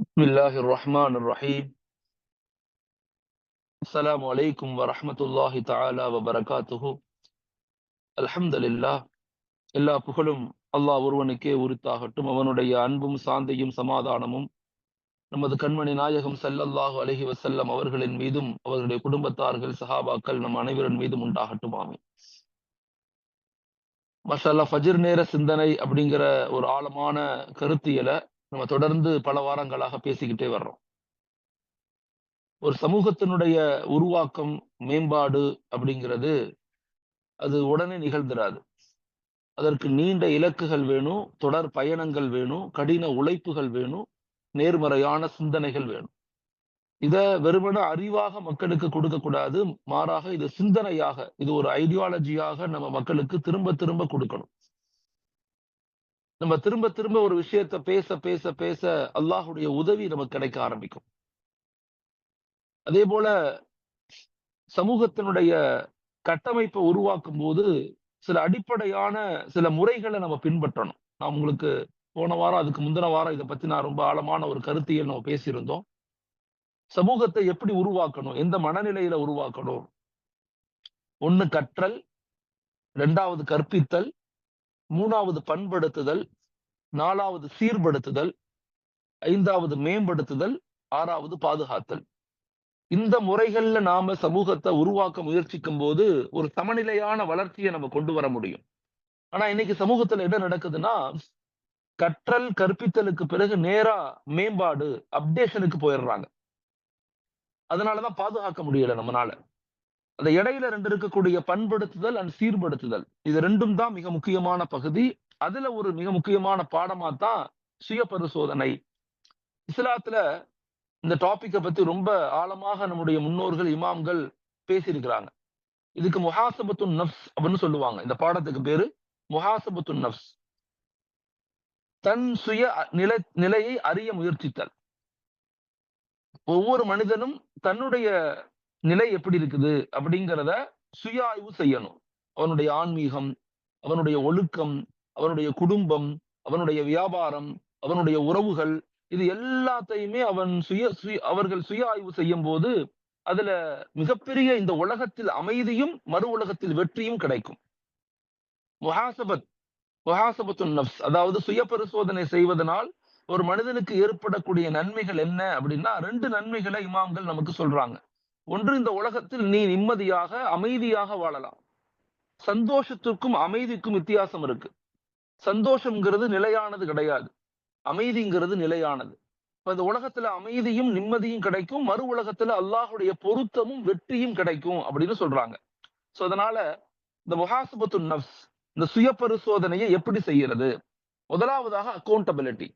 بسم الله الرحمن الرحيم السلام عليكم ورحمة الله تعالى وبركاته الحمد لله எல்லா புகழும் அல்லாஹ் ஒருவனுக்கே உரித்தாகட்டும் அவனுடைய அன்பும் சாந்தியும் சமாதானமும் நமது கண்மணி நாயகம் ஸல்லல்லாஹு அலைஹி வஸல்லம் அவர்களின் மீதும் அவர்களுடைய குடும்பத்தார்கள் சஹாபாக்கள் நம் அனைவரின் மீதும் உண்டாகட்டும் ஆமீன் மஷாலா ஃபஜ்ர் நேர சிந்தனை அப்படிங்கிற ஒரு ஆழமான கருத்தியலை நம்ம தொடர்ந்து பல வாரங்களாக பேசிக்கிட்டே வர்றோம். ஒரு சமூகத்தினுடைய உருவாக்கம் மேம்பாடு அப்படிங்கிறது அது உடனே நிகழ்ந்துராது. அதற்கு நீண்ட இலக்குகள் வேணும் தொடர் பயணங்கள் வேணும் கடின உழைப்புகள் வேணும் நேர்மறையான சிந்தனைகள் வேணும். இத வெறுமன அறிவாக மக்களுக்கு கொடுக்கக்கூடாது மாறாக இது சிந்தனையாக இது ஒரு ஐடியாலஜியாக நம்ம மக்களுக்கு திரும்ப திரும்ப கொடுக்கணும். நம்ம திரும்ப திரும்ப ஒரு விஷயத்த பேச பேச பேச அல்லாஹுடைய உதவி நமக்கு கிடைக்க ஆரம்பிக்கும். அதே போல சமூகத்தினுடைய கட்டமைப்பை உருவாக்கும் போது சில அடிப்படையான சில முறைகளை நம்ம பின்பற்றணும். நான் உங்களுக்கு போன வாரம் அதுக்கு முந்தின வாரம் இதை பத்தி நான் ரொம்ப ஆழமான ஒரு கருத்தியல் நம்ம பேசியிருந்தோம். சமூகத்தை எப்படி உருவாக்கணும்? எந்த மனநிலையில உருவாக்கணும்? ஒன்னு கற்றல் ரெண்டாவது கற்பித்தல் மூணாவது பண்படுத்துதல் நாலாவது சீர்படுத்துதல் ஐந்தாவது மேம்படுத்துதல் ஆறாவது பாதுகாத்தல். இந்த முறைகள்ல நாம சமூகத்தை உருவாக்க முயற்சிக்கும் போது ஒரு சமநிலையான வளர்ச்சியை நம்ம கொண்டு வர முடியும். ஆனா இன்னைக்கு சமூகத்துல என்ன நடக்குதுன்னா கற்றல் கற்பித்தலுக்கு பிறகு நேரா மேம்பாடு அப்டேஷனுக்கு போயிடுறாங்க. அதனாலதான் பாதுகாக்க முடியல நம்மனால. அந்த இடையில ரெண்டு இருக்கக்கூடிய பண்படுத்துதல் அண்ட் சீர்படுத்துதல் இது ரெண்டும் தான் மிக முக்கியமான பகுதி. அதுல ஒரு மிக முக்கியமான பாடமா தான் சுய பரிசோதனை இஸ்லாத்துல இந்த டாபிக்கை பத்தி ரொம்ப ஆழமாக நம்முடைய முன்னோர்கள் இமாம்கள் பேசியிருக்கிறாங்க. இதுக்கு முஹாசபத்து நப்ஸ் அப்படின்னு சொல்லுவாங்க. இந்த பாடத்துக்கு பேரு முஹாசபத்து நப்ஸ் தன் சுய நிலை நிலையை அறிய முயற்சித்தல். ஒவ்வொரு மனிதனும் தன்னுடைய நிலை எப்படி இருக்குது அப்படிங்கிறத சுய ஆய்வு செய்யணும். அவனுடைய ஆன்மீகம் அவனுடைய ஒழுக்கம் அவனுடைய குடும்பம் அவனுடைய வியாபாரம் அவனுடைய உறவுகள் இது எல்லாத்தையுமே அவன் சுய சுய அவர்கள் சுய ஆய்வு செய்யும் போது அதுல மிகப்பெரிய இந்த உலகத்தில் அமைதியும் மறு உலகத்தில் வெற்றியும் கிடைக்கும். முஹாசபத் முஹாசபத்து நப்ஸ் அதாவது சுய பரிசோதனை செய்வதனால் ஒரு மனிதனுக்கு ஏற்படக்கூடிய நன்மைகள் என்ன அப்படின்னா ரெண்டு நன்மைகளை இமாம்கள் நமக்கு சொல்றாங்க. ஒன்று இந்த உலகத்தில் நீ நிம்மதியாக அமைதியாக வாழலாம். சந்தோஷத்துக்கும் அமைதிக்கும் வித்தியாசம் இருக்கு. சந்தோஷம்ங்கிறது நிலையானது கிடையாது. அமைதிங்கிறது நிலையானது. இப்ப இந்த உலகத்துல அமைதியும் நிம்மதியும் கிடைக்கும். மறு உலகத்துல அல்லாஹுடைய பொருத்தமும் வெற்றியும் கிடைக்கும் அப்படின்னு சொல்றாங்க. சோ அதனால இந்த முஹாசபத்து நப்ஸ் இந்த சுய பரிசோதனையை எப்படி செய்யறது? முதலாவதாக அக்கௌண்டபிலிட்டி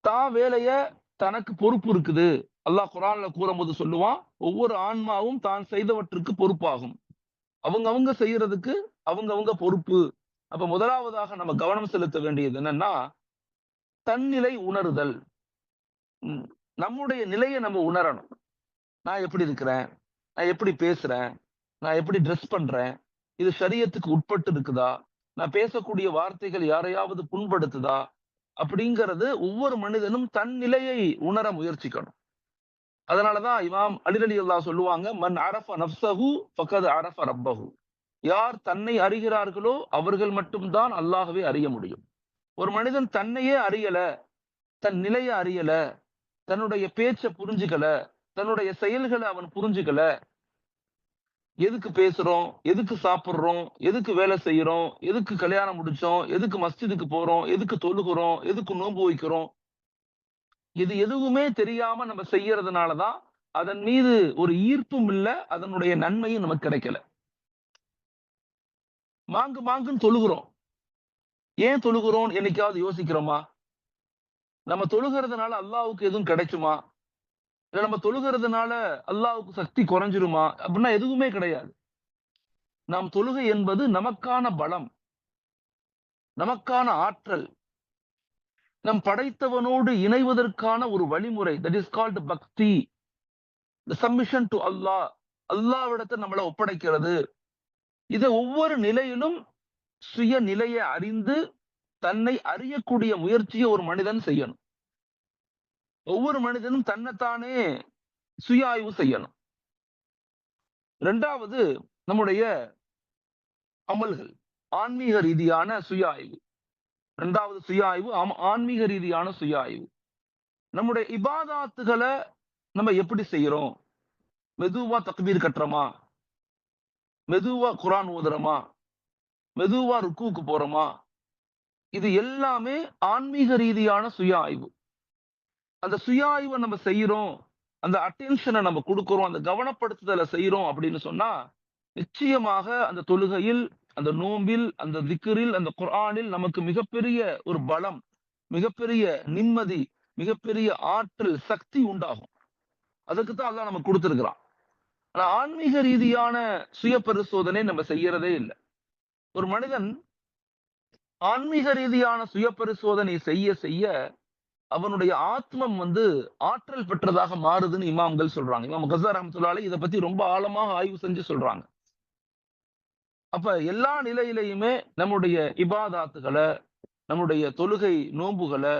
தான் வேலைய தனக்கு பொறுப்பு இருக்குது. அல்லாஹ் குரான்ல கூறும்போது சொல்லுவான் ஒவ்வொரு ஆன்மாவும் தான் செய்தவற்றுக்கு பொறுப்பாகும். அவங்க அவங்க செய்யறதுக்கு அவங்க அவங்க பொறுப்பு. அப்ப முதலாவதாக நம்ம கவனம் செலுத்த வேண்டியது என்னன்னா தன்னிலை உணருதல். நம்முடைய நிலையை நம்ம உணரணும். நான் எப்படி இருக்கிறேன்? நான் எப்படி பேசுறேன்? நான் எப்படி ட்ரெஸ் பண்றேன்? இது சரியத்துக்கு உட்பட்டு இருக்குதா? நான் பேசக்கூடிய வார்த்தைகள் யாரையாவது புண்படுத்துதா? அப்படிங்கிறது ஒவ்வொரு மனிதனும் தன் நிலையை உணர முயற்சிக்கணும். அதனாலதான் இமாம் அலிரலி அல்லா சொல்லுவாங்க மன் அரஃப நப்சஹு பக்கது அரஃப ரப்பஹு. யார் தன்னை அறிகிறார்களோ அவர்கள் மட்டும்தான் அல்லாஹவே அறிய முடியும். ஒரு மனிதன் தன்னையே அறியல தன் நிலையை அறியல தன்னுடைய பேச்சை புரிஞ்சுக்கல தன்னுடைய செயல்களை அவன் புரிஞ்சுக்கல எதுக்கு பேசுறோம் எதுக்கு சாப்பிடுறோம் எதுக்கு வேலை செய்யறோம் எதுக்கு கல்யாணம் முடிச்சோம் எதுக்கு மஸ்ஜிதுக்கு போறோம் எதுக்கு தொழுகிறோம் எதுக்கு நோன்பு வைக்கிறோம் இது எதுவுமே தெரியாம நம்ம செய்யறதுனாலதான் அதன் மீது ஒரு ஈர்ப்பும் இல்லை அதனுடைய நன்மையும் நமக்கு கிடைக்கல. மாங்கு மாங்குன்னு தொழுகிறோம். ஏன் தொழுகிறோம் என்னைக்காவது யோசிக்கிறோமா? நம்ம தொழுகிறதுனால அல்லாவுக்கு எதுவும் கிடைக்குமா? இல்ல நம்ம தொழுகிறதுனால அல்லாவுக்கு சக்தி குறைஞ்சிருமா? அப்படின்னா எதுவுமே கிடையாது. நாம் தொழுகை என்பது நமக்கான பலம். நமக்கான ஆற்றல். நம் படைத்தவனோடு இணைவதற்கான ஒரு வழிமுறை. That is called bhakti. Submission to Allah அல்லாவிடத்தை நம்மளை ஒப்படைக்கிறது. இதை ஒவ்வொரு நிலையிலும் சுய நிலையை அறிந்து தன்னை அறியக்கூடிய முயற்சியை ஒரு மனிதன் செய்யணும். ஒவ்வொரு மனிதனும் தன்னைத்தானே சுய ஆய்வு செய்யணும். ரெண்டாவது நம்முடைய அமல்கள் ஆன்மீக ரீதியான சுய ஆய்வு ரெண்டாவது சுய ஆய்வு ஆன்மீக ரீதியான சுய ஆய்வு நம்முடைய இபாதாத்துகளை நம்ம எப்படி செய்யறோம்? மெதுவா தக்பீர் கட்டுறோமா? மெதுவா குரான் ஓதுறோமா? மெதுவா ருக்குவுக்கு போறோமா? இது எல்லாமே ஆன்மீக ரீதியான சுய ஆய்வு அந்த சுய ஆய்வை நம்ம செய்யறோம் அந்த அட்டென்ஷனை நம்ம கொடுக்குறோம் அந்த கவனப்படுத்துதலை செய்யறோம் அப்படின்னு சொன்னா நிச்சயமாக அந்த தொழுகையில் அந்த நோம்பில் அந்த திக்கரில் அந்த குரானில் நமக்கு மிகப்பெரிய ஒரு பலம் மிகப்பெரிய நிம்மதி மிகப்பெரிய ஆற்றல் சக்தி உண்டாகும். அதுக்கு தான் அதான் நம்ம கொடுத்துருக்கிறான். ஆனா ஆன்மீக ரீதியான சுய பரிசோதனை நம்ம செய்யறதே இல்லை. ஒரு மனிதன் ஆன்மீக ரீதியான சுய பரிசோதனை செய்ய செய்ய அவனுடைய ஆத்மம் வந்து ஆற்றல் பெற்றதாக மாறுதுன்னு இமாம்கள் சொல்றாங்க. இமாம் கசார் அஹமத்துல்லாலே இதை பத்தி ரொம்ப ஆழமாக ஆய்வு செஞ்சு சொல்றாங்க. அப்ப எல்லா நிலையிலையுமே நம்முடைய இபாதாத்துகளை நம்முடைய தொழுகை நோன்புகளை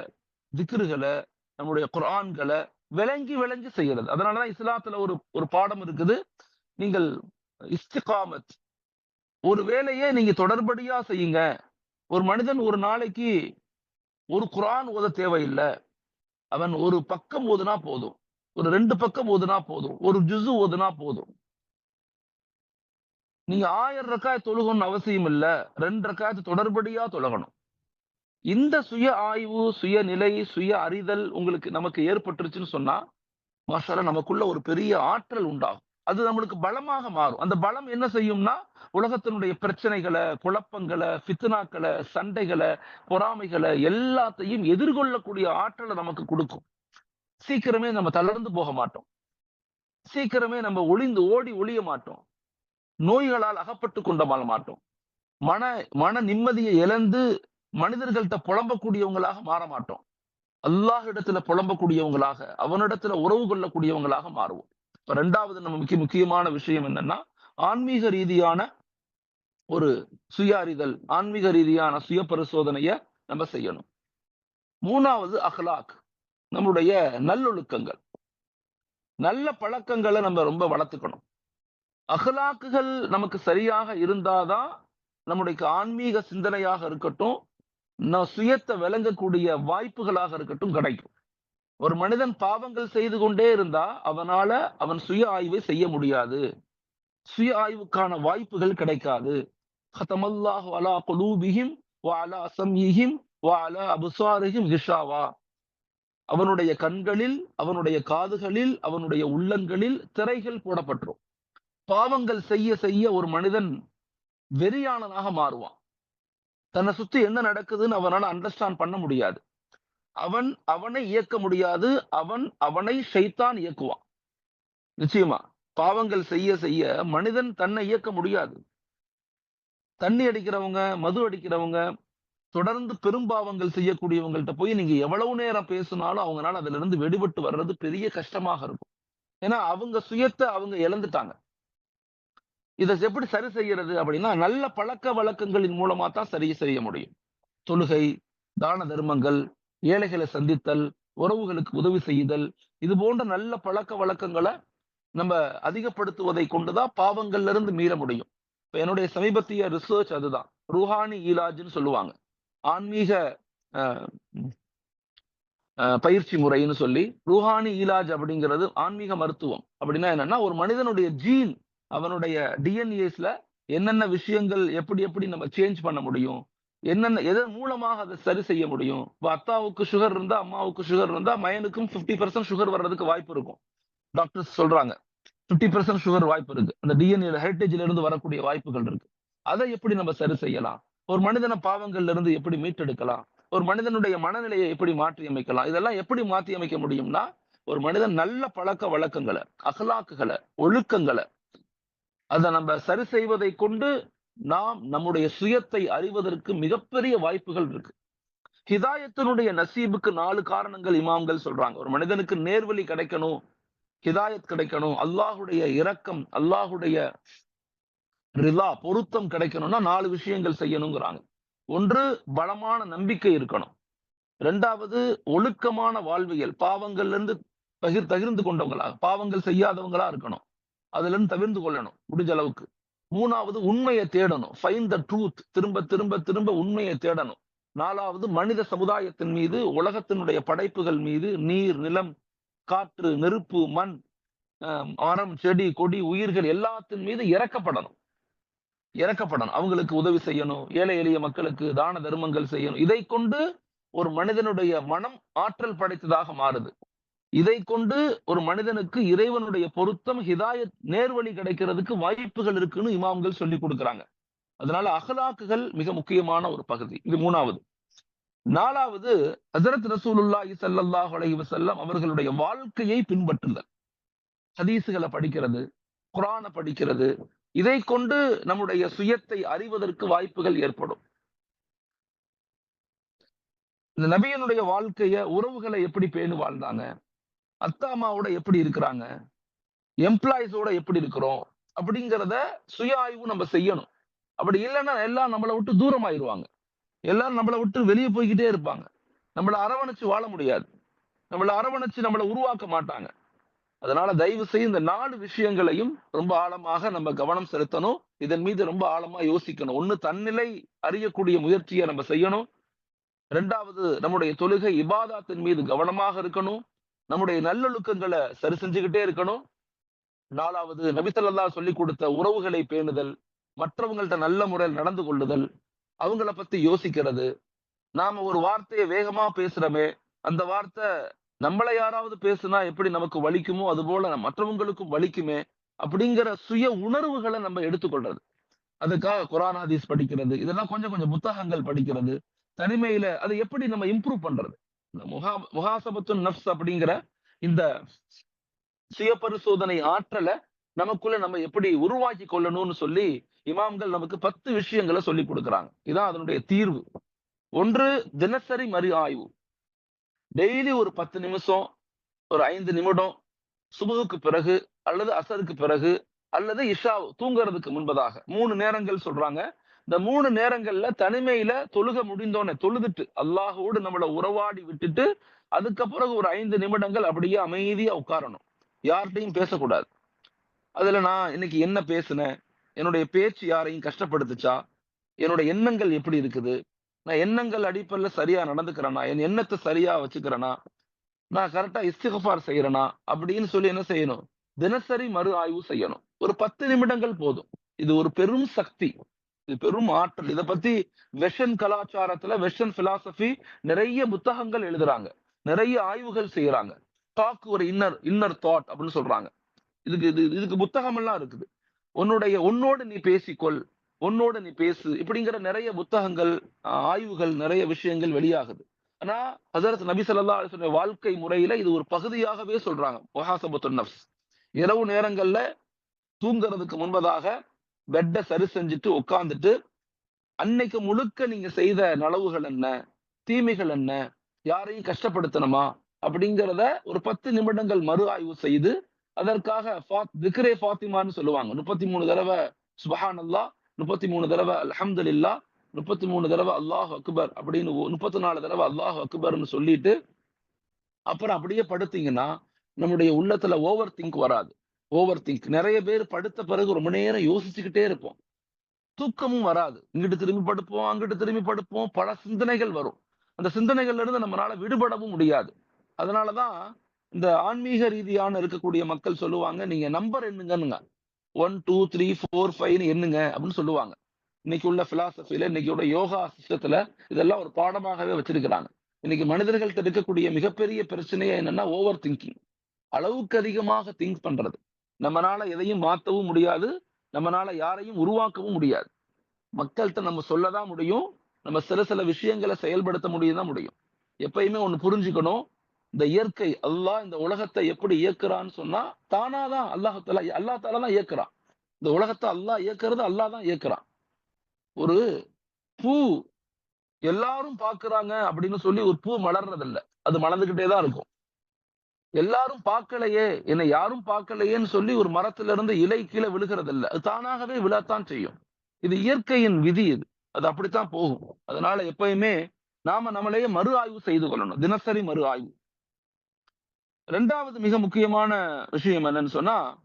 திக்ருகளை நம்முடைய குரான்களை விளங்கி விளங்கி செய்யறது. அதனாலதான் இஸ்லாத்துல ஒரு ஒரு பாடம் இருக்குது. நீங்கள் இஸ்திகாமத். ஒரு வேலையை நீங்க தொடர்படியா செய்யுங்க. ஒரு மனிதன் ஒரு நாளைக்கு ஒரு குரான் ஓத தேவையில்லை. அவன் ஒரு பக்கம் ஓதுனா போதும். ஒரு ரெண்டு பக்கம் ஓதுனா போதும். ஒரு ஜுசு ஓதுனா போதும். நீங்க ஆயிரம் ரக்காய் தொழுகணும்னு அவசியம் இல்ல ரெண்டு ரக்காயத்து தொடர்படியா தொழகணும். இந்த சுய ஆய்வு சுய நிலை சுய அறிதல் உங்களுக்கு நமக்கு ஏற்பட்டுருச்சுன்னு சொன்னா மாஷால நமக்குள்ள ஒரு பெரிய ஆற்றல் உண்டாகும். அது நம்மளுக்கு பலமாக மாறும். அந்த பலம் என்ன செய்யும்னா உலகத்தினுடைய பிரச்சனைகளை குழப்பங்களை ஃபித்னாக்களை சண்டைகளை பொறாமைகளை எல்லாத்தையும் எதிர்கொள்ளக்கூடிய ஆற்றலை நமக்கு கொடுக்கும். சீக்கிரமே நம்ம தளர்ந்து போக மாட்டோம். சீக்கிரமே நம்ம ஒளிந்து ஓடி ஒளிய மாட்டோம். நோய்களால் அகப்பட்டு கொண்ட மாட்டோம். மன மன நிம்மதியை இழந்து மனிதர்கள்ட்ட புலம்பக்கூடியவங்களாக மாற மாட்டோம். அல்லாஹ் இடத்துல புலம்பக்கூடியவங்களாக அவனிடத்துல உறவு கொள்ளக்கூடியவங்களாக மாறுவோம். இப்ப ரெண்டாவது நம்ம முக்கிய முக்கியமான விஷயம் என்னன்னா ஆன்மீக ரீதியான ஒரு சுய அறிதல் ஆன்மீக ரீதியான சுய பரிசோதனைய நம்ம செய்யணும். மூணாவது அஹ்லாக் நம்முடைய நல்லொழுக்கங்கள். நல்ல பழக்கங்களை நம்ம ரொம்ப வளர்த்துக்கணும். அகலாக்குகள் நமக்கு சரியாக இருந்தாதான் நம்முடைய ஆன்மீக சிந்தனையாக இருக்கட்டும் நான் சுயத்தை விளங்கக்கூடிய வாய்ப்புகளாக இருக்கட்டும் கிடைக்கும். ஒரு மனிதன் பாவங்கள் செய்து கொண்டே இருந்தா அவனால அவன் சுய ஆய்வை செய்ய முடியாது. சுய ஆய்வுக்கான வாய்ப்புகள் கிடைக்காது. ஹதமல்லாஹ் அலா குலூபிஹிம் வ அலா சம்யிஹிம் அபுசாரிஹிம் ஹிஷாவா அவனுடைய கண்களில் அவனுடைய காதுகளில் அவனுடைய உள்ளங்களில் திரைகள் போடப்பட்டுரும். பாவங்கள் செய்ய செய்ய ஒரு மனிதன் வெறியானனாக மாறுவான். தன்னை சுத்தி என்ன நடக்குதுன்னு அவனால அண்டர்ஸ்டாண்ட் பண்ண முடியாது. அவன் அவனை இயக்க முடியாது. அவன் அவனை ஷைத்தான் இயக்குவான். நிச்சயமா? பாவங்கள் செய்ய செய்ய மனிதன் தன்னை இயக்க முடியாது. தண்ணி அடிக்கிறவங்க மது அடிக்கிறவங்க தொடர்ந்து பெரும்பாவங்கள் செய்யக்கூடியவங்கள்ட்ட போய் நீங்க எவ்வளவு நேரம் பேசினாலும் அவங்களால அதுல இருந்து வெடிபட்டு வர்றது பெரிய கஷ்டமாக இருக்கும். ஏன்னா அவங்க சுயத்தை அவங்க இழந்துட்டாங்க. இதை எப்படி சரி செய்யறது அப்படின்னா நல்ல பழக்க வழக்கங்களின் மூலமா தான் சரி செய்ய முடியும். தொழுகை தான தர்மங்கள் ஏழைகளை சந்தித்தல் உறவுகளுக்கு உதவி செய்தல் இது போன்ற நல்ல பழக்க வழக்கங்களை நம்ம அதிகப்படுத்துவதை கொண்டுதான் பாவங்கள்ல இருந்து மீற முடியும். இப்ப என்னுடைய சமீபத்திய ரிசர்ச் அதுதான். ரூஹானி ஈலாஜ்னு சொல்லுவாங்க. ஆன்மீக பயிற்சி முறைன்னு சொல்லி ரூஹானி ஈலாஜ் அப்படிங்கிறது ஆன்மீக மருத்துவம் அப்படின்னா என்னன்னா ஒரு மனிதனுடைய ஜீன் அவனுடைய டிஎன்ஏஸ்ல என்னென்ன விஷயங்கள் எப்படி எப்படி நம்ம சேஞ்ச் பண்ண முடியும்? என்னென்ன எதன் மூலமாக அதை சரி செய்ய முடியும்? இப்போ அத்தாவுக்கு சுகர் இருந்தா அம்மாவுக்கு சுகர் இருந்தா மயனுக்கும் 50% பர்சன்ட் சுகர் வர்றதுக்கு வாய்ப்பு இருக்கும். டாக்டர்ஸ் சொல்றாங்க 50% பர்சன்ட் சுகர் வாய்ப்பு இருக்கு. அந்த டிஎன்ஏ ஹெரிட்டேஜ்ல இருந்து வரக்கூடிய வாய்ப்புகள் இருக்கு. அதை எப்படி நம்ம சரி செய்யலாம்? ஒரு மனிதனை பாவங்கள்ல இருந்து எப்படி மீட்டெடுக்கலாம்? ஒரு மனிதனுடைய மனநிலையை எப்படி மாற்றி அமைக்கலாம்? இதெல்லாம் எப்படி மாற்றி அமைக்க முடியும்னா ஒரு மனிதன் நல்ல பழக்க வழக்கங்களை அகலாக்குகளை ஒழுக்கங்களை அதை நம்ம சரி செய்வதை கொண்டு நாம் நம்முடைய சுயத்தை அறிவதற்கு மிகப்பெரிய வாய்ப்புகள் இருக்கு. ஹிதாயத்தினுடைய நசீபுக்கு நாலு காரணங்கள் இமாம்கள் சொல்றாங்க. ஒரு மனிதனுக்கு நேர்வழி கிடைக்கணும் ஹிதாயத் கிடைக்கணும் அல்லாஹுடைய இரக்கம் அல்லாஹுடைய ரிலா பொருத்தம் கிடைக்கணும்னா நாலு விஷயங்கள் செய்யணுங்கிறாங்க. ஒன்று பலமான நம்பிக்கை இருக்கணும். ரெண்டாவது ஒழுக்கமான வாழ்வியல் பாவங்கள்ல இருந்து பகிர் தகிர்ந்து கொண்டவங்களா பாவங்கள் செய்யாதவங்களா இருக்கணும். அதுல இருந்து தவிர்ந்து கொள்ளணும் முடிஞ்ச அளவுக்கு. மூணாவது உண்மையை தேடணும். ஃபைன் த ட்ரூத் திரும்ப திரும்ப திரும்ப உண்மையை தேடணும். நாலாவது மனித சமுதாயத்தின் மீது உலகத்தினுடைய படைப்புகள் மீது நீர் நிலம் காற்று நெருப்பு மண் அஹ், மரம் செடி கொடி உயிர்கள் எல்லாத்தின் மீது இறக்கப்படணும். இறக்கப்படணும். அவங்களுக்கு உதவி செய்யணும். ஏழை எளிய மக்களுக்கு தான தர்மங்கள் செய்யணும். இதை கொண்டு ஒரு மனிதனுடைய மனம் ஆற்றல் படைத்ததாக மாறுது. இதை கொண்டு ஒரு மனிதனுக்கு இறைவனுடைய பொருத்தம் ஹிதாயத் நேர்வழி கிடைக்கிறதுக்கு வாய்ப்புகள் இருக்குன்னு இமாம்கள் சொல்லி கொடுக்குறாங்க. அதனால அகலாக்குகள் மிக முக்கியமான ஒரு பகுதி. இது மூணாவது. நாலாவது ஹசரத் ரசூலுல்லாஹி சல்லாஹ் அலஹி வசல்லம் அவர்களுடைய வாழ்க்கையை பின்பற்றுதல். ஹதீசுகளை படிக்கிறது குரானை படிக்கிறது. இதை கொண்டு நம்முடைய சுயத்தை அறிவதற்கு வாய்ப்புகள் ஏற்படும். இந்த நபியனுடைய வாழ்க்கைய உறவுகளை எப்படி பேணு வாழ்ந்தாங்க அத்தா அம்மாவோட எப்படி இருக்கிறாங்க? எம்ப்ளாயிஸோட எப்படி இருக்கிறோம்? அப்படிங்கிறத சுய ஆய்வு நம்ம செய்யணும். அப்படி இல்லைன்னா எல்லாம் நம்மளை விட்டு தூரம் ஆயிடுவாங்க எல்லாரும் நம்மளை விட்டு வெளியே போய்கிட்டே இருப்பாங்க. நம்மளை அரவணைச்சு வாழ முடியாது. நம்மளை அரவணைச்சு நம்மளை உருவாக்க மாட்டாங்க. அதனால தயவு செய்து இந்த நாலு விஷயங்களையும் ரொம்ப ஆழமாக நம்ம கவனம் செலுத்தணும். இதன் மீது ரொம்ப ஆழமா யோசிக்கணும். ஒண்ணு தன்னிலை அறியக்கூடிய முயற்சியை நம்ம செய்யணும். ரெண்டாவது நம்முடைய தொழுகை இபாதாத்தின் மீது கவனமாக இருக்கணும். நம்முடைய நல்லொழுக்கங்களை சரி செஞ்சுக்கிட்டே இருக்கணும். நாலாவது நபித்தல்லா சொல்லி கொடுத்த உறவுகளை பேணுதல் மற்றவங்கள்ட்ட நல்ல முறையில் நடந்து கொள்ளுதல் அவங்கள பத்தி யோசிக்கிறது. நாம ஒரு வார்த்தையை வேகமா பேசுறோமே அந்த வார்த்தை நம்மளை யாராவது பேசுனா எப்படி நமக்கு வலிக்குமோ அது போல மற்றவங்களுக்கும் வலிக்குமே அப்படிங்கிற சுய உணர்வுகளை நம்ம எடுத்துக்கொள்றது. அதுக்காக குரான் ஹதீஸ் படிக்கிறது. இதெல்லாம் கொஞ்சம் கொஞ்சம் புத்தகங்கள் படிக்கிறது. தனிமையில அதை எப்படி நம்ம இம்ப்ரூவ் பண்றது? முகா முகாசபத்து நப்ஸ் அப்படிங்கிற இந்த சுய பரிசோதனை ஆற்றலை நமக்குள்ள நம்ம எப்படி உருவாக்கி கொள்ளணும்னு சொல்லி இமாம்கள் நமக்கு பத்து விஷயங்களை சொல்லி கொடுக்குறாங்க. இதான் அதனுடைய தீர்வு. ஒன்று தினசரி மறு ஆய்வு. டெய்லி ஒரு பத்து நிமிஷம் ஒரு ஐந்து நிமிடம் சுபுகுக்கு பிறகு அல்லது அசருக்கு பிறகு அல்லது இஷா தூங்குறதுக்கு முன்பதாக. மூணு நேரங்கள் சொல்றாங்க. இந்த மூணு நேரங்கள்ல தனிமையில தொழுக முடிந்தோன்னே தொழுதுட்டு அல்லாஹோடு நம்மள உறவாடி விட்டுட்டு அதுக்கப்புறம் ஒரு ஐந்து நிமிடங்கள் அப்படியே அமைதியா உட்காரணும். யார்கிட்டையும் பேசக்கூடாது. அதுல நான் இன்னைக்கு என்ன பேசினேன்? என்னுடைய பேச்சு யாரையும் கஷ்டப்படுத்துச்சா? என்னோட எண்ணங்கள் எப்படி இருக்குது? நான் எண்ணங்கள் அடிப்படையில் சரியா நடந்துக்கிறேனா? என் எண்ணத்தை சரியா வச்சுக்கிறேனா? நான் கரெக்டா இஸ்திகஃபார் செய்யறேனா அப்படின்னு சொல்லி என்ன செய்யணும்? தினசரி மறு ஆய்வு செய்யணும். ஒரு பத்து நிமிடங்கள் போதும். இது ஒரு பெரும் சக்தி. பெரும் ஆற்றல். இதை பத்தி வெஷன் கலாச்சாரத்துல வெஷன் பிலாசபி நிறைய புத்தகங்கள் எழுதுறாங்க. நிறைய ஆய்வுகள் செய்யறாங்க. டாக் ஒரு இன்னர் இன்னர் தாட் அப்படின்னு சொல்றாங்க. இதுக்கு இது இதுக்கு புத்தகம் எல்லாம் இருக்குது. உன்னுடைய உன்னோடு நீ பேசிக்கொள் உன்னோடு நீ பேசு இப்படிங்கிற நிறைய புத்தகங்கள் ஆய்வுகள் நிறைய விஷயங்கள் வெளியாகுது. ஆனா ஹசரத் நபி ஸல்லல்லாஹு வாழ்க்கை முறையில இது ஒரு பகுதியாகவே சொல்றாங்க. நஃப்ஸ். இரவு நேரங்கள்ல தூங்குறதுக்கு முன்பதாக பெட்டை சரி செஞ்சுட்டு உட்காந்துட்டு அன்னைக்கு முழுக்க நீங்க செய்த நலவுகள் என்ன? தீமைகள் என்ன? யாரையும் கஷ்டப்படுத்தணுமா? அப்படிங்கிறத ஒரு பத்து நிமிடங்கள் மறு ஆய்வு செய்து அதற்காக ஃபாத் திக்ரே ஃபாத்திமான்னு சொல்லுவாங்க. முப்பத்தி மூணு தடவை சுபஹான் அல்லாஹ் முப்பத்தி மூணு தடவை அல்ஹம்துலில்லாஹ் முப்பத்தி மூணு தடவை அல்லாஹ் அக்பர் அப்படின்னு முப்பத்தி நாலு தடவை அல்லாஹ் அக்பர்னு சொல்லிட்டு அப்புறம் அப்படியே படுத்தீங்கன்னா நம்முடைய உள்ளத்துல ஓவர் திங்க் வராது. ஓவர் திங்க் நிறைய பேர் படுத்த பிறகு ரொம்ப நேரம் யோசிச்சுக்கிட்டே இருப்போம். தூக்கமும் வராது. இங்கிட்டு திரும்பி படுப்போம் அங்கிட்டு திரும்பி படுப்போம். பல சிந்தனைகள் வரும். அந்த சிந்தனைகள்ல இருந்து நம்மளால விடுபடவும் முடியாது. அதனாலதான் இந்த ஆன்மீக ரீதியான இருக்கக்கூடிய மக்கள் சொல்லுவாங்க நீங்க நம்பர் எண்ணுங்கன்னுங்க. ஒன் டூ த்ரீ ஃபோர் ஃபைவ்னு எண்ணுங்க அப்படின்னு சொல்லுவாங்க. இன்னைக்கு உள்ள பிலாசபில இன்னைக்கு உள்ள யோகா சிஸ்டத்துல இதெல்லாம் ஒரு பாடமாகவே வச்சிருக்கிறாங்க. இன்னைக்கு மனிதர்கள்ட்ட இருக்கக்கூடிய மிகப்பெரிய பிரச்சனையே என்னன்னா ஓவர் திங்கிங் அளவுக்கு அதிகமாக திங்க் பண்றது. நம்மனால எதையும் மாத்தவும் முடியாது. நம்மனால யாரையும் உருவாக்கவும் முடியாது. மக்கள்கிட்ட நம்ம சொல்லதான் முடியும். நம்ம சில சில விஷயங்களை செயல்படுத்த முடியும் தான் முடியும். எப்பயுமே ஒண்ணு புரிஞ்சுக்கணும். இந்த இயற்கை அல்லாஹ் இந்த உலகத்தை எப்படி இயக்குறான்னு சொன்னா தானாதான் அல்லாஹால அல்லா தாலா தான் இயக்குறான். இந்த உலகத்தை அல்லாஹ் இயக்குறது அல்லாஹ் தான் இயக்குறான். ஒரு பூ எல்லாரும் பாக்குறாங்க அப்படின்னு சொல்லி ஒரு பூ மலர்றதில்ல. அது மலர்ந்துகிட்டே தான் இருக்கும். எல்லாரும் பார்க்கலையே என்னை யாரும் பார்க்கலையேன்னு சொல்லி ஒரு மரத்துல இருந்து இலை கீழே விழுகிறது இல்ல அது தானாகவே விழத்தான் செய்யும். இது இயற்கையின் விதி இது. அது அப்படித்தான் போகும். அதனால எப்பயுமே நாம நம்மளையே மறு ஆய்வு செய்து கொள்ளணும். தினசரி மறு ஆய்வு. ரெண்டாவது மிக முக்கியமான விஷயம் என்னன்னு சொன்னா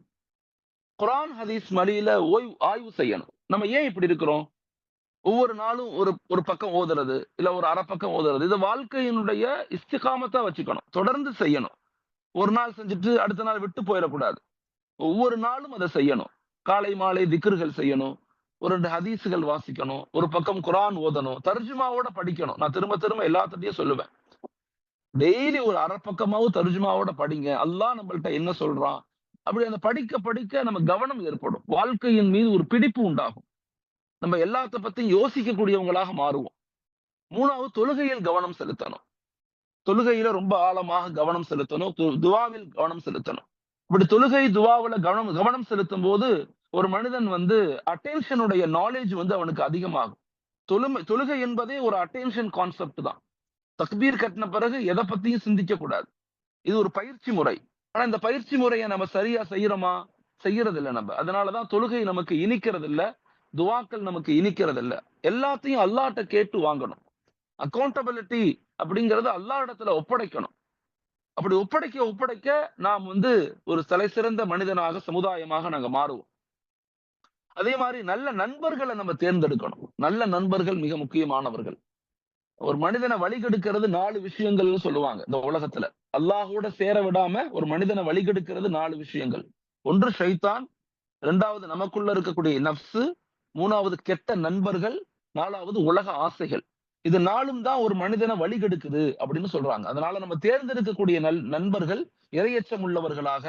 குரான் ஹதீஸ் மலியில ஓய்வு ஆய்வு செய்யணும். நம்ம ஏன் இப்படி இருக்கிறோம்? ஒவ்வொரு நாளும் ஒரு ஒரு பக்கம் ஓதுறது இல்ல ஒரு அரை பக்கம் ஓதுறது. இது வாழ்க்கையினுடைய இஸ்திகாமத்தை வச்சுக்கணும். தொடர்ந்து செய்யணும். ஒரு நாள் செஞ்சுட்டு அடுத்த நாள் விட்டு போயிடக்கூடாது. ஒவ்வொரு நாளும் அதை செய்யணும். காலை மாலை திக்ருகள் செய்யணும். ஒரு ரெண்டு ஹதீஸுகள் வாசிக்கணும். ஒரு பக்கம் குரான் ஓதணும். தர்ஜுமாவோட படிக்கணும். நான் திரும்ப திரும்ப எல்லாத்திட்டையும் சொல்லுவேன். டெய்லி ஒரு அரை பக்கமாவும் தர்ஜுமாவோட படிங்க. அல்லாஹ் நம்மள்ட்ட என்ன சொல்றான்? அப்படி அந்த படிக்க படிக்க நம்ம கவனம் ஏற்படும். வாழ்க்கையின் மீது ஒரு பிடிப்பு உண்டாகும். நம்ம எல்லாத்த பத்தியும் யோசிக்கக்கூடியவங்களாக மாறுவோம். மூணாவது தொழுகையில் கவனம் செலுத்தணும். தொழுகையில ரொம்ப ஆழமாக கவனம் செலுத்தணும். துவாவில் கவனம் செலுத்தணும். இப்படி தொழுகை துவாவுல கவனம் கவனம் செலுத்தும் போது ஒரு மனிதன் வந்து அட்டென்ஷனுடைய நாலேஜ் வந்து அவனுக்கு அதிகமாகும். தொழுமை தொழுகை என்பதே ஒரு அட்டென்ஷன் கான்செப்ட் தான். தக்பீர் கட்டின பிறகு எதை பத்தியும் சிந்திக்க கூடாது. இது ஒரு பயிற்சி முறை. ஆனா இந்த பயிற்சி முறையை நம்ம சரியா செய்யறோமா? செய்யறது இல்ல நம்ம அதனாலதான் தொழுகை நமக்கு இனிக்கிறது இல்லை துவாக்கள் நமக்கு இனிக்கிறது இல்லை எல்லாத்தையும் அல்லாட்ட கேட்டு வாங்கணும். அக்கௌண்டபிலிட்டி அப்படிங்கறது எல்லா இடத்துல ஒப்படைக்கணும். அப்படி ஒப்படைக்க ஒப்படைக்க நாம் வந்து ஒரு தலை சிறந்த மனிதனாக சமுதாயமாக நாங்க மாறுவோம். அதே மாதிரி நல்ல நண்பர்களை நம்ம தேர்ந்தெடுக்கணும். நல்ல நண்பர்கள் மிக முக்கியமானவர்கள். ஒரு மனிதனை வழிகெடுக்கிறது நாலு விஷயங்கள்னு சொல்லுவாங்க இந்த உலகத்துல. அல்லாஹோட சேர விடாம ஒரு மனிதனை வழிகெடுக்கிறது நாலு விஷயங்கள். ஒன்று ஷைத்தான் இரண்டாவது நமக்குள்ள இருக்கக்கூடிய நப்சு மூணாவது கெட்ட நண்பர்கள் நாலாவது உலக ஆசைகள். இது நாளும் தான் ஒரு மனிதனை வழிகெடுக்குது அப்படின்னு சொல்றாங்க. அதனால நம்ம தேர்ந்தெடுக்கக்கூடிய நல் நண்பர்கள் இரையச்சம் உள்ளவர்களாக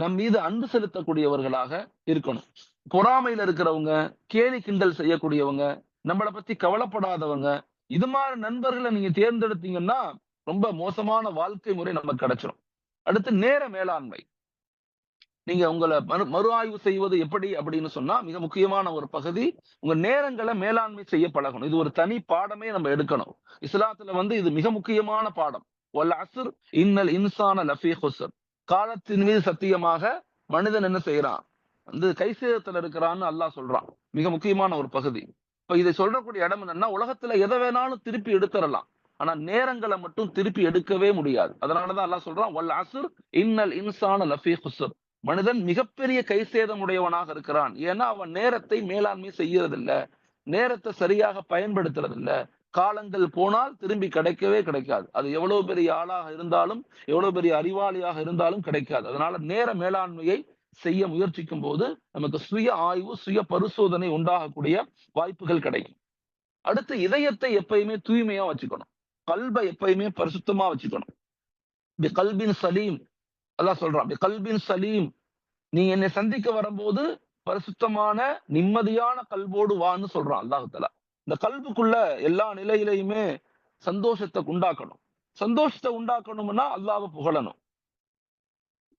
நம் மீது அன்பு செலுத்தக்கூடியவர்களாக இருக்கணும். பொறாமையில இருக்கிறவங்க கேலி கிண்டல் செய்யக்கூடியவங்க நம்மளை பத்தி கவலைப்படாதவங்க இது மாதிரி நண்பர்களை நீங்க தேர்ந்தெடுத்தீங்கன்னா ரொம்ப மோசமான வாழ்க்கை முறை நமக்கு கிடைச்சிடும் அடுத்து நேர மேலாண்மை. நீங்க உங்களை மறு மறு ஆய்வு செய்வது எப்படி அப்படின்னு சொன்னா மிக முக்கியமான ஒரு பகுதி உங்க நேரங்களை மேலாண்மை செய்ய பழகணும். இது ஒரு தனி பாடமே நம்ம எடுக்கணும். இஸ்லாத்துல வந்து இது மிக முக்கியமான பாடம். வல் அஸ்ர் இன்னல் இன்சான லஃபி ஹுசர் காலத்தின் மீது சத்தியமாக மனிதன் என்ன செய்யறான் வந்து கைசேதத்துல இருக்கிறான்னு அல்லாஹ் சொல்றான். மிக முக்கியமான ஒரு பகுதி. இப்ப இதை சொல்றக்கூடிய இடம் என்னன்னா உலகத்துல எதை வேணாலும் திருப்பி எடுத்துடலாம். ஆனா நேரங்களை மட்டும் திருப்பி எடுக்கவே முடியாது. அதனாலதான் அல்லாஹ் சொல்றான் வல் அஸ்ர் இன்னல் இன்சான லஃபி ஹுசர் மனிதன் மிகப்பெரிய கைசேதமுடையவனாக இருக்கிறான். ஏன்னா அவன் நேரத்தை மேலாண்மை செய்யறதில்ல. நேரத்தை சரியாக பயன்படுத்துறதில்ல. காலங்கள் போனால் திரும்பி கிடைக்கவே கிடைக்காது. அது எவ்வளவு பெரிய ஆளாக இருந்தாலும் எவ்வளவு பெரிய அறிவாளியாக இருந்தாலும் கிடைக்காது. அதனால நேர மேலாண்மையை செய்ய முயற்சிக்கும் போது நமக்கு சுய ஆய்வு சுய பரிசோதனை உண்டாகக்கூடிய வாய்ப்புகள் கிடைக்கும். அடுத்து இதயத்தை எப்பயுமே தூய்மையா வச்சுக்கணும். கல்வை எப்பயுமே பரிசுத்தமா வச்சுக்கணும். பி கல்பின் சலீம் அல்லாஹ் சொல்றான் பி கல்பின் சலீம். நீ என்னை சந்திக்க வரும்போது பரிசுத்தமான நிம்மதியான கல்வோடு வான்னு சொல்றான் அல்லாஹ் தலா இந்த கல்புக்குள்ள எல்லா நிலையிலையுமே சந்தோஷத்தை உண்டாக்கணும். சந்தோஷத்தை உண்டாக்கணும்னா அல்லாவை புகழணும்.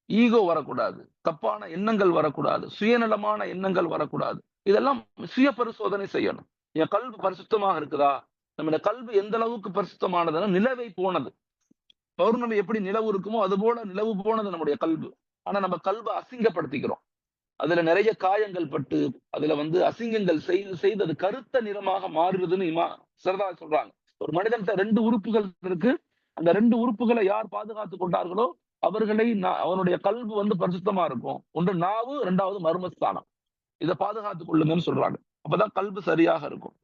ஈகோ வரக்கூடாது தப்பான எண்ணங்கள் வரக்கூடாது சுயநலமான எண்ணங்கள் வரக்கூடாது. இதெல்லாம் சுய பரிசோதனை செய்யணும். என் கல்வி பரிசுத்தமாக இருக்குதா? நம்மளோட கல்வி எந்த அளவுக்கு பரிசுத்தமானதுன்னா நிலவை போனது. பௌர்ணமி எப்படி நிலவு இருக்குமோ அது போல நிலவு போனது நம்முடைய கல்வி ஆனா நம்ம கல்வை அசிங்கப்படுத்திக்கிறோம். அதுல நிறைய காயங்கள் பட்டு அதுல வந்து அசிங்கங்கள் செய்து செய்து அது கருத்த நிறமாக மாறுறதுன்னு இமா சிறதா சொல்றாங்க. ஒரு மனிதன்கிட்ட ரெண்டு உறுப்புகள் இருக்கு. அந்த ரெண்டு உறுப்புகளை யார் பாதுகாத்து கொண்டார்களோ அவர்களை அவனுடைய கல்வி வந்து பரிசுத்தமா இருக்கும். ஒன்று நாவு ரெண்டாவது மர்மஸ்தானம். இதை பாதுகாத்துக் கொள்ளுங்கன்னு சொல்றாங்க. அப்பதான் கல்வி சரியாக இருக்கும்.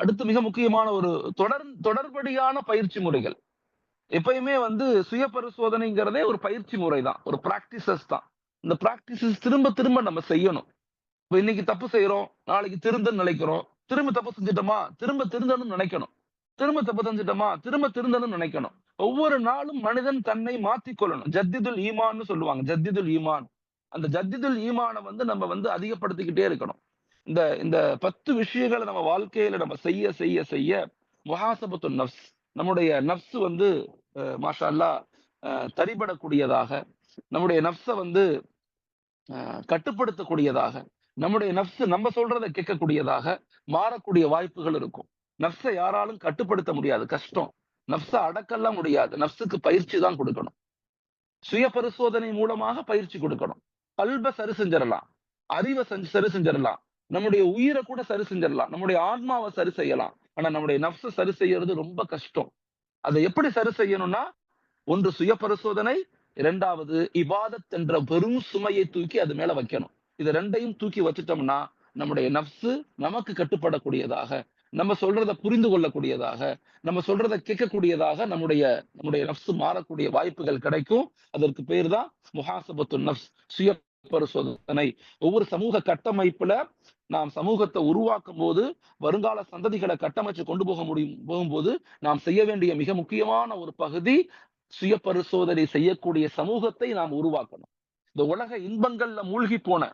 அடுத்து மிக முக்கியமான ஒரு தொடர் தொடர்படியான பயிற்சி முறைகள். எப்பயுமே வந்து சுய பரிசோதனைங்கிறதே ஒரு பயிற்சி முறை தான் ஒரு பிராக்டிசஸ் தான். இந்த பிராக்டிசஸ் திரும்ப திரும்ப நம்ம செய்யணும். இப்ப இன்னைக்கு தப்பு செய்யறோம் நாளைக்கு திருந்தன்னு நினைக்கிறோம். திரும்ப தப்பு செஞ்சிட்டோமா? திரும்ப திருந்தணும்னு நினைக்கணும். திரும்ப தப்பு செஞ்சிட்டோமா? திரும்ப திருந்தணும்னு நினைக்கணும். ஒவ்வொரு நாளும் மனிதன் தன்னை மாத்திக்கொள்ளணும் ஜத்திதுல் ஈமான்னு சொல்லுவாங்க. ஜத்திதுல் ஈமான். அந்த ஜத்திதுல் ஈமானை வந்து நம்ம வந்து அதிகப்படுத்திக்கிட்டே இருக்கணும். இந்த இந்த பத்து விஷயங்களை நம்ம வாழ்க்கையில நம்ம செய்ய செய்ய செய்ய முகாசபத்து நஃப்ஸ். நம்முடைய நஃப்ஸ் வந்து மாஷல்லா தரிபடக்கூடியதாக நம்முடைய நப்சை வந்து கட்டுப்படுத்தக்கூடியதாக நம்முடைய நப்சு நம்ம சொல்றதை கேட்கக்கூடியதாக மாறக்கூடிய வாய்ப்புகள் இருக்கும். நப்சை யாராலும் கட்டுப்படுத்த முடியாது கஷ்டம். நப்சை அடக்கலாம் முடியாது. நப்சுக்கு பயிற்சி தான் கொடுக்கணும். சுய பரிசோதனை மூலமாக பயிற்சி கொடுக்கணும். கல்ப சரி செஞ்சிடலாம். அறிவை செஞ்சு சரி செஞ்சிடலாம். நம்முடைய உயிரை கூட சரி செஞ்சிடலாம். நம்முடைய ஆன்மாவை சரி செய்யலாம். ஆனா நம்முடைய நப்சை சரி செய்யறது ரொம்ப கஷ்டம். அதை எப்படி சரி செய்யணும்னா ஒன்று சுய பரிசோதனை இரண்டாவது இபாதத் என்ற பெரும் சுமையை தூக்கி அது மேல வைக்கணும். இது ரெண்டையும் தூக்கி வச்சுட்டோம்னா நம்முடைய நப்சு நமக்கு கட்டுப்படக்கூடியதாக நம்ம சொல்றத புரிந்து கொள்ளக்கூடியதாக நம்ம சொல்றத கேட்கக்கூடியதாக நம்முடைய நம்முடைய நப்சு மாறக்கூடிய வாய்ப்புகள் கிடைக்கும். அதற்கு பேர் தான் முஹாசபத்து நப்ஸ் சுய பரிசோதனை ஒவ்வொரு சமூக கட்டமைப்புல நாம் சமூகத்தை உருவாக்கும் போது வருங்கால சந்ததிகளை கட்டமைச்சு கொண்டு போக முடியும் போகும்போது நாம் செய்ய வேண்டிய மிக முக்கியமான ஒரு பகுதி சுய பரிசோதனை செய்யக்கூடிய சமூகத்தை நாம் உருவாக்கணும். இந்த உலக இன்பங்கள்ல மூழ்கி போன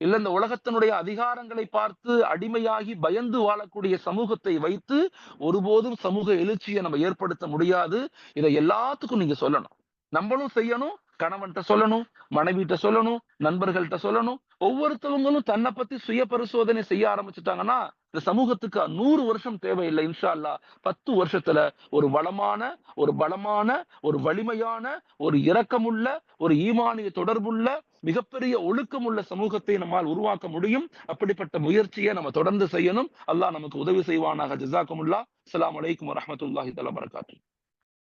இல்ல இந்த உலகத்தினுடைய அதிகாரங்களை பார்த்து அடிமையாகி பயந்து வாழக்கூடிய சமூகத்தை வைத்து ஒருபோதும் சமூக எழுச்சியை நம்ம ஏற்படுத்த முடியாது. இதை எல்லாத்துக்கும் நீங்க சொல்லணும். நம்மளும் செய்யணும் கணவன்கிட்ட சொல்லணும் மனைவிட்ட சொல்லணும் நண்பர்கள்ட்ட சொல்லணும். ஒவ்வொருத்தவங்களும் தன்னை பத்தி சுய பரிசோதனை செய்ய ஆரம்பிச்சுட்டாங்கன்னா இந்த சமூகத்துக்கு நூறு வருஷம் தேவையில்லை இன்ஷா அல்லா பத்து வருஷத்துல ஒரு வளமான ஒரு பலமான ஒரு வலிமையான ஒரு இரக்கமுள்ள ஒரு ஈமானிய தொடர்புள்ள மிகப்பெரிய ஒழுக்கமுள்ள சமூகத்தை நம்மால் உருவாக்க முடியும். அப்படிப்பட்ட முயற்சியை நம்ம தொடர்ந்து செய்யணும். அல்லாஹ் நமக்கு உதவி செய்வானாக. ஜிசாக்குமுல்லா அஸ்லாம் வலைக்கம் வரமத்துல்லாஹி தலா வரகாத்து